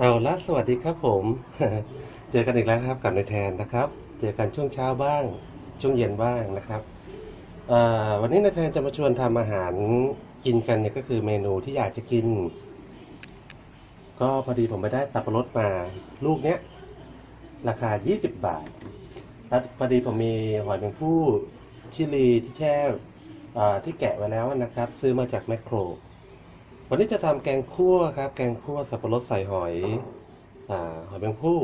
เอาละสวัสดีครับผม เจอกันอีกแล้วนะครับกับนายแทนนะครับ เจอกันช่วงเช้าบ้าง ช่วงเย็นบ้างนะครับวันนี้นายแทนจะมาชวนทำอาหารกินกันเนี่ยก็คือเมนูที่อยากจะกิน ก็พอดีผมไปได้สับปะรดมาลูกเนี้ยราคา 20 บาทแล้วพอดีผมมีหอยแมงผู้ชิลีที่แช่ที่แกะไว้แล้วนะครับ ซื้อมาจากแมคโคร วันนี้จะทำแกงคั่วครับ แกงคั่วสับปะรดใส่หอยอ่าหอยแมงผู้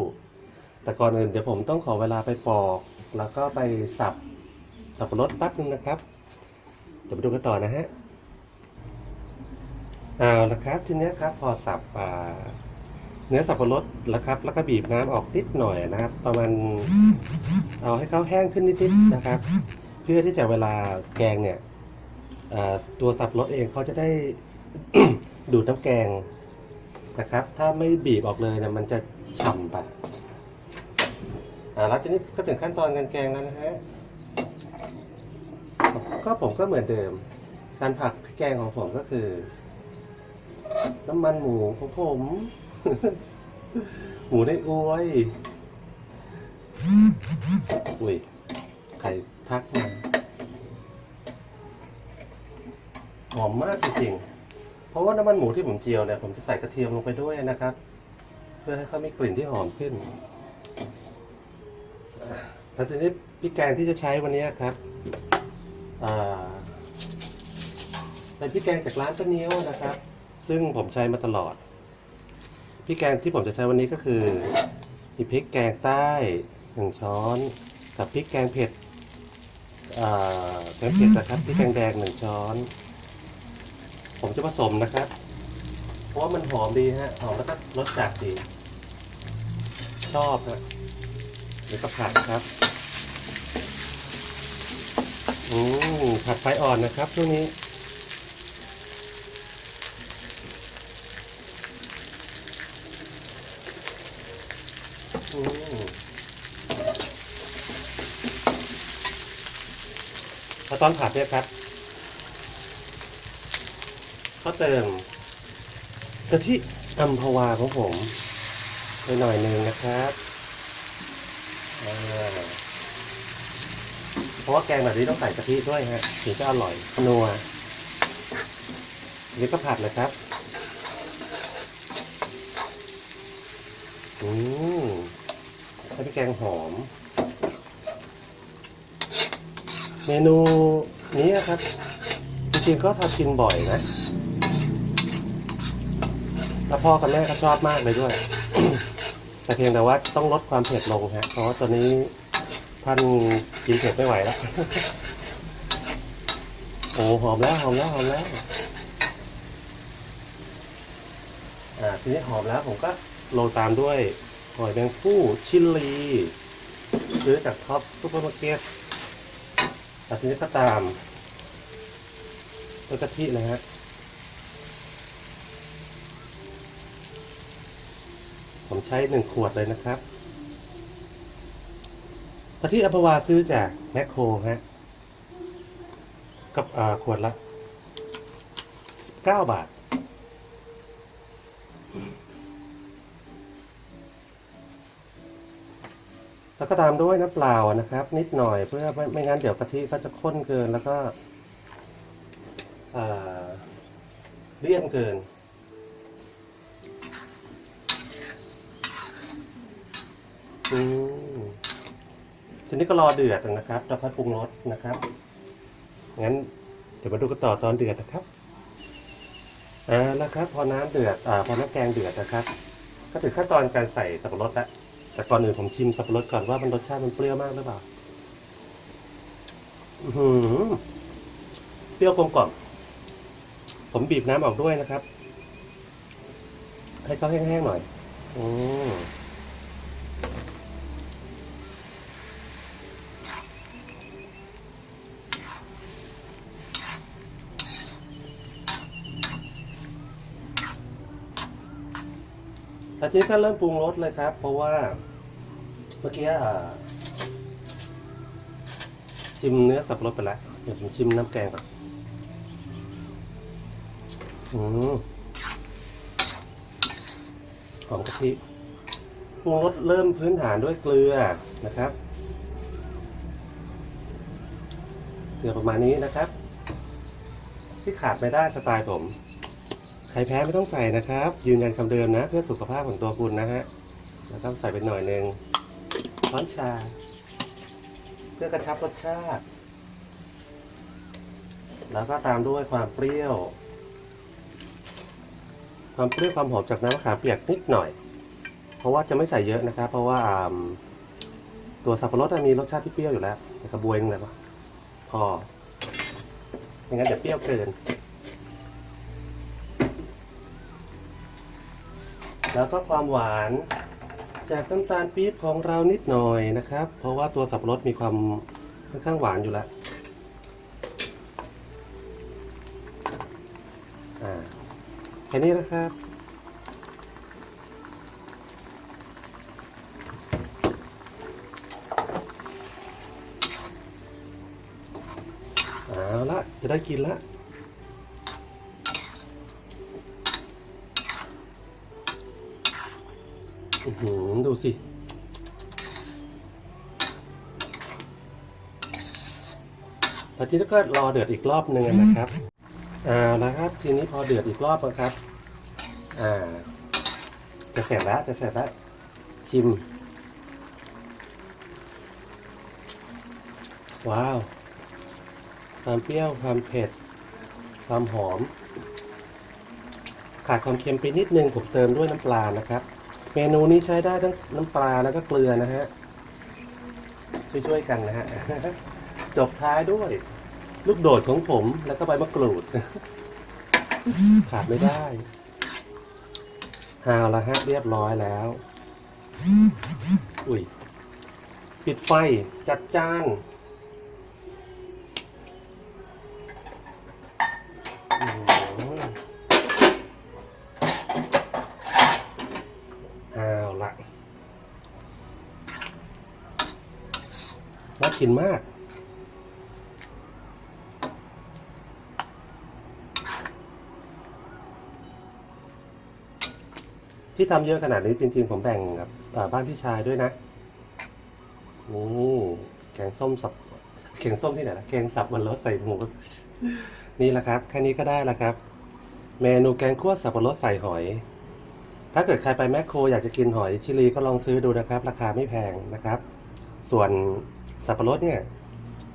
แต่ก่อนอื่นเดี๋ยวผมต้องขอเวลาไปปอก แล้วก็ไปสับสับปะรดแป๊บนึงนะครับ เดี๋ยวไปดูกันต่อนะฮะเอาละครับทีนี้ครับพอสับอ่าเนื้อสับปะรดแล้วครับ แล้วก็บีบน้ำออกนิดหน่อยนะครับ ประมาณเอาให้เขาแห้งขึ้นนิดๆนะครับ เพื่อที่จะเวลาแกงเนี่ยตัวสับปะรดเองเขาจะได้ ดูดน้ำแกงนะครับ ถ้าไม่บีบออกเลยเนี่ยมันจะฉ่ำไปอ่าแล้วทีนี้ก็ถึงขั้นตอนการแกงแล้วนะฮะก็ผมก็เหมือนเดิม การผัดพริกแกงของผมก็คือ น้ำมันหมูของผม หมูในอวยอุ้ยใครทักมาหอมมากจริงๆ เพราะว่าน้ำมันหมูที่ผมเจียวเนี่ยผมจะใส่กระเทียมลงไปด้วยนะครับ เพื่อให้เขามีกลิ่นที่หอมขึ้นแล้วทีนี้พริกแกงที่จะใช้วันนี้ครับเป็นพริกแกงจากร้านป้าเนี้ยวนะครับ ซึ่งผมใช้มาตลอดพริกแกงที่ผมจะใช้วันนี้ก็คือมีพริกแกงใต้หนึ่งช้อนกับพริกแกงเผ็ดแกงเผ็ดนะครับพริกแกงแดงหนึ่งช้อน ผมจะผสมนะครับ เพราะว่ามันหอมดีฮะหอมแล้วก็รสจัดดี ชอบฮะเดี๋ยวก็ผัดครับอืมผัดไฟอ่อนนะครับช่วงนี้ อืมพอตอนผัดเนี่ยครับ ก็เติมกะทิอัมพวาของผมไปหน่อยหนึ่งนะครับเพราะว่าแกงแบบนี้ต้องใส่กะทิด้วยฮะถึงจะอร่อยนัวนี่ก็ผัดเลยครับอืมให้พี่แกงหอม เมนูนี้ครับ จริงๆก็ทำกินบ่อยนะ แล้วพ่อกับแม่ก็ชอบมากเลยด้วย แต่เพียงแต่ว่าต้องลดความเผ็ดลงฮะ เพราะว่าตอนนี้ท่านกินเผ็ดไม่ไหวแล้ว โอ้หอมแล้วหอมแล้วหอมแล้ว อ่าทีนี้หอมแล้วผมก็โรยตามด้วยหอยแมงผู้ชิลลีซื้อจากท็อปซูเปอร์มาร์เก็ตแต่ทีนี้ก็ตาม ด้วกะทินะฮะผมใช้หนึ่งขวดเลยนะครับกะทิอัมพวาซื้อจากแมคโครฮะกับขวดละ 19 บาท แล้วก็ตามด้วยน้ำเปล่านะครับ นิดหน่อยเพื่อไม่ไม่งั้นเดี๋ยวกะทิก็จะข้นเกินแล้วก็อ่า เลี่ยนเกิน อืมทีนี้ก็รอเดือดนะครับแล้วค่อยปรุงรสนะครับ งั้นเดี๋ยวมาดูกันต่อตอนเดือดนะครับอ่าแล้วครับ พอน้ำเดือด อ่า พอน้ำแกงเดือดนะครับ ก็ถึงขั้นตอนการใส่สับปะรดแล้ว แต่ก่อนอื่นผมชิมสับปะรดก่อนว่ามันรสชาติมันเปรี้ยวมากหรือเปล่า อือหือเปรี้ยวกลมกล่อม ผมบีบน้ำออกด้วยนะครับ ให้เขาแห้งๆหน่อยอืมอาทิตย์ก็เริ่มปรุงรสเลยครับ เพราะว่าเมื่อกี้ชิมเนื้อสับปะรดไปแล้วเดี๋ยวผมชิมน้ำแกงก่อน อืมหอมกะทิปรุงรสเริ่มพื้นฐานด้วยเกลือนะครับ เกลือประมาณนี้นะครับ ที่ขาดไม่ได้สไตล์ผม ใครแพ้ไม่ต้องใส่นะครับ ยืนยันคำเดิมนะ เพื่อสุขภาพของตัวคุณนะฮะ แล้วก็ใส่ไปหน่อยหนึ่งช้อนชา เพื่อกระชับรสชาติ แล้วก็ตามด้วยความเปรี้ยว ความเปรี้ยวความหอมจากน้ำมะขามเปียกนิดหน่อย เพราะว่าจะไม่ใส่เยอะนะครับ เพราะว่าตัวสับปะรดมีรสชาติที่เปรี้ยวอยู่แล้วแต่กระบวยนึงเลยปะพอไม่งั้นเดี๋ยวเปรี้ยวเกิน แล้วก็ความหวานจากน้ำตาลปี๊บของเรานิดหน่อยนะครับ เพราะว่าตัวสับปะรดมีความค่อนข้างหวานอยู่แล้ว ค่นี้นะครับ เอาละจะได้กินละอื้อหือดูสิตอนนี้ก็รอเดือดอีกรอบหนึ่งนะครับ อ่าละครับ ทีนี้พอเดือดอีกรอบนะครับ อ่า จะเสร็จแล้ว จะเสร็จแล้ว ชิม ว้าว ความเปรี้ยว ความเผ็ด ความหอม ขาดความเค็มไปนิดนึง ผมเติมด้วยน้ำปลานะครับ เมนูนี้ใช้ได้ทั้งน้ำปลาแล้วก็เกลือนะฮะ ช่วยๆกันนะฮะ จบท้ายด้วย ลูกโดดของผมแล้วก็ใบมะกรูด ขาดไม่ได้เอาละฮะเรียบร้อยแล้ว อุ้ย ปิดไฟจัดจานเอาละน่ากินมาก ที่ทำเยอะขนาดนี้จริง ๆ ผมแบ่งกับบ้านพี่ชายด้วยนะ นี่แกงส้มสับแกงส้มที่ไหนนะแกงสับวันรสใส่หมูนี่แหละครับ แค่นี้ก็ได้แล้วครับ เมนูแกงคั่วสับปะรดใส่หอย ถ้าเกิดใครไปแมคโครอยากจะกินหอยชิลีก็ลองซื้อดูนะครับ ราคาไม่แพงนะครับ ส่วนสับปะรดเนี่ย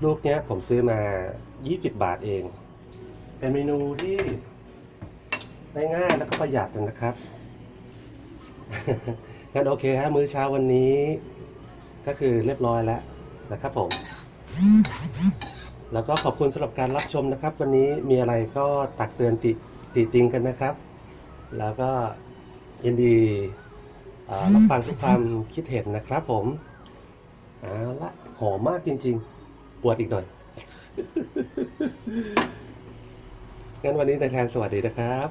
ลูกเนี้ยผมซื้อมา 20 บาทเอง เป็นเมนูที่ง่ายๆแล้วก็ประหยัดนะครับ งั้นโอเคฮะมื้อเช้าวันนี้ ก็คือเรียบร้อยแล้วนะครับผม แล้วก็ขอบคุณสำหรับการรับชมนะครับ วันนี้มีอะไรก็ตักเตือนติติติงกันนะครับ แล้วก็ยินดีรับฟังทุกความคิดเห็นนะครับผมเอาละหอมมากจริงๆปวดอีกหน่อยงั้นวันนี้นายแทนสวัสดีนะครับ